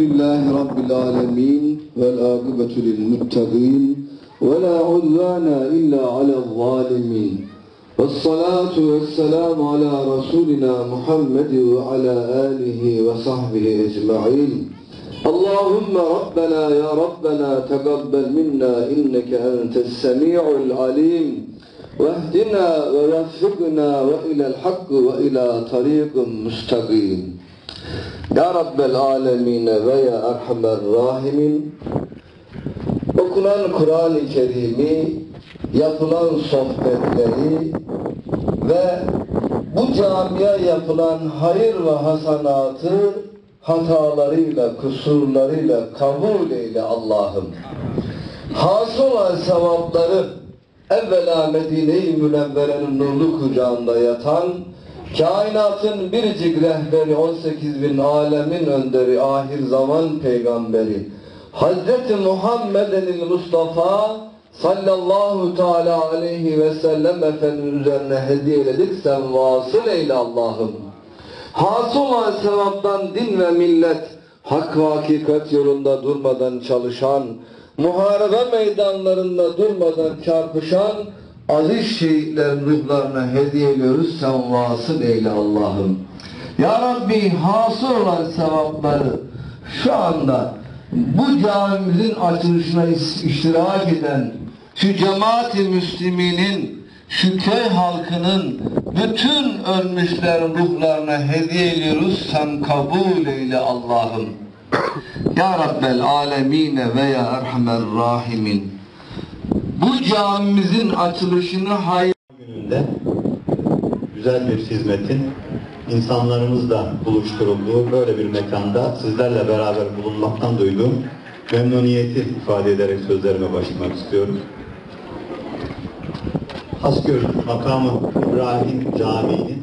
لله رب العالمين والآقبة للمتقين ولا عدوان إلا على الظالمين والصلاة والسلام على رسولنا محمد وعلى آله وصحبه أجمعين. اللهم ربنا يا ربنا تقبل منا إنك أنت السميع العليم. واهدنا ووفقنا وإلى الحق وإلى طريق مستقيم. Ya Rabbel Alemine ve Ya Erhamer Rahimin okunan Kur'an-ı Kerim'i yapılan sohbetleri ve bu camiye yapılan hayır ve hasanatı hatalarıyla, kusurlarıyla kabul eyle Allah'ım. Hasıl olan sevapları evvela Medine-i Münevvere'nin nurlu kucağında yatan kainatın biricik rehberi 18 bin alemin önderi ahir zaman peygamberi Hazreti Muhammed'in Mustafa sallallahu teala aleyhi ve sellem Efendimiz üzerine hediye eyledik sen vasıl eyle Allah'ım. Hasıl sevaptan din ve millet hak ve hakikat yolunda durmadan çalışan, muharebe meydanlarında durmadan çarpışan aziz şehitlerin ruhlarına hediye ediyoruz. Sen vasıl eyle Allah'ım. Ya Rabbi hasıl olan sevapları şu anda bu camimizin açılışına iştirak eden şu cemaat-i müsliminin şu köy halkının bütün ölmüşlerin ruhlarına hediye ediyoruz. Sen kabul eyle Allah'ım. Ya Rabbel alemine ve ya erhamer rahimin. Bu camimizin açılışını hayır gününde güzel bir hizmetin insanlarımızla buluşturulduğu böyle bir mekanda sizlerle beraber bulunmaktan duyduğum memnuniyeti ifade ederek sözlerime başlamak istiyorum. Hasgöl makamı İbrahim Camii'nin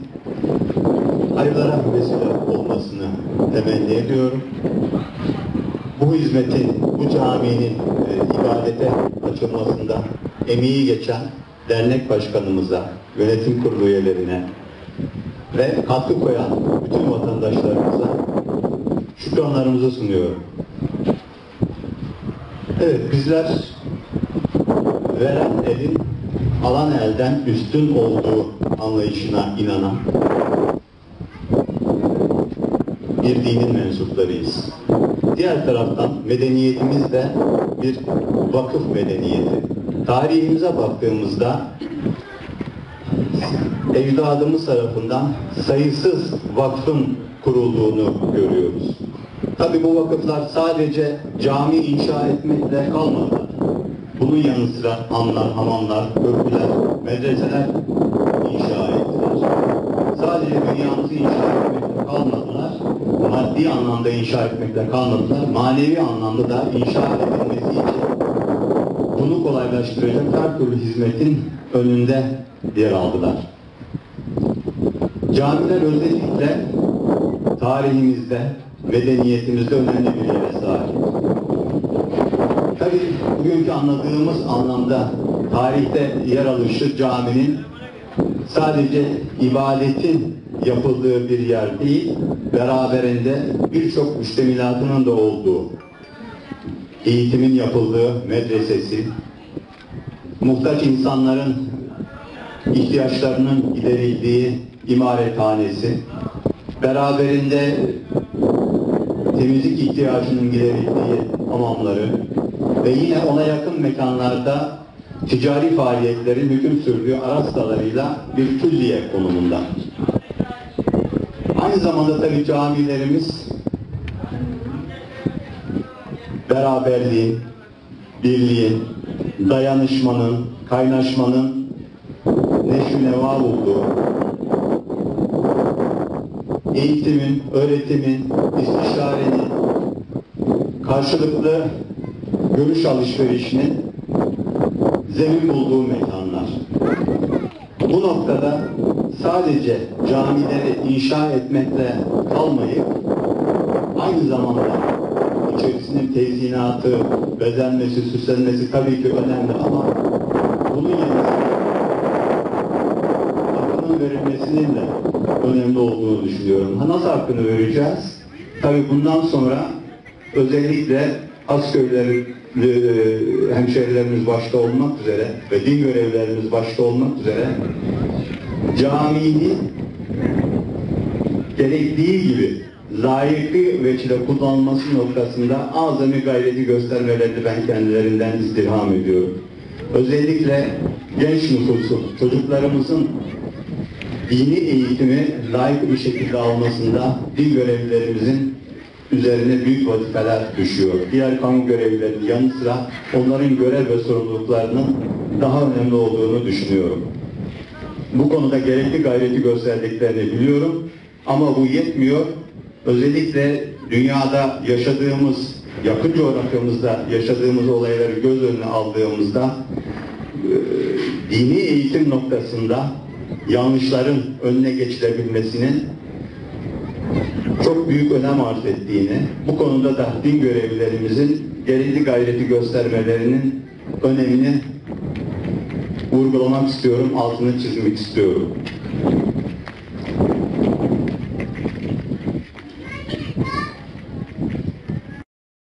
hayırlara vesile olmasını temenni ediyorum. Bu hizmetin, bu caminin e, ibadete açılmasında emeği geçen dernek başkanımıza, yönetim kurulu üyelerine ve katkı koyan bütün vatandaşlarımıza şükranlarımızı sunuyorum. Evet bizler veren elin alan elden üstün olduğu anlayışına inanan bir dinin mensuplarıyız. Diğer taraftan medeniyetimiz de bir vakıf medeniyeti. Tarihimize baktığımızda ecdadımız tarafından sayısız vakfın kurulduğunu görüyoruz. Tabi bu vakıflar sadece cami inşa etmekle kalmadılar. Bunun yanı sıra hanlar, hamamlar, köprüler, medreseler inşa ettiler. Sadece dünyamızı inşa etmekle kalmadılar. Maddi anlamda inşa etmekle kalmadılar. Manevi anlamda da inşa edilmesi için bunu kolaylaştıracak her türlü hizmetin önünde yer aldılar. Camiler özellikle tarihimizde, medeniyetimizde önemli bir yere sahip. Tabii bugünkü anladığımız anlamda tarihte yer alışı caminin sadece ibadetin yapıldığı bir yer değil, beraberinde birçok müştemilatının da olduğu, eğitimin yapıldığı medresesi, muhtaç insanların ihtiyaçlarının giderildiği imarethanesi, beraberinde temizlik ihtiyacının giderildiği hamamları ve yine ona yakın mekanlarda ticari faaliyetlerin hüküm sürdüğü araçlarıyla bir külliye konumunda. Aynı zamanda tabii camilerimiz beraberliğin, birliğin, dayanışmanın, kaynaşmanın neşvi neva olduğu, eğitimin, öğretimin, istişarenin, karşılıklı görüş alışverişinin zemin bulduğu mekanlar. Bu noktada sadece camileri inşa etmekle kalmayıp aynı zamanda içerisinin tezinatı, bezenmesi, süslenmesi tabii ki önemli ama bunun yanı sıra hakkının verilmesinin de önemli olduğunu düşünüyorum. Ha, nasıl hakkını vereceğiz? Tabii bundan sonra özellikle Asköy'leri e, hemşehrilerimiz başta olmak üzere ve din görevlilerimiz başta olmak üzere caminin gerektiği gibi layıklı veçile kullanılması noktasında azami gayreti göstermelerini ben kendilerinden istirham ediyorum. Özellikle genç nüfusun, çocuklarımızın dini eğitimi layık bir şekilde almasında din görevlilerimizin üzerine büyük vazifeler düşüyor. Diğer kamu görevlilerinin yanı sıra onların görev ve sorumluluklarının daha önemli olduğunu düşünüyorum. Bu konuda gerekli gayreti gösterdiklerini biliyorum ama bu yetmiyor. Özellikle dünyada yaşadığımız, yakın coğrafyamızda yaşadığımız olayları göz önüne aldığımızda e, dini eğitim noktasında yanlışların önüne geçilebilmesinin çok büyük önem arz ettiğini, bu konuda da din görevlilerimizin gerekli gayreti göstermelerinin önemini vurgulamak istiyorum, altını çizmek istiyorum.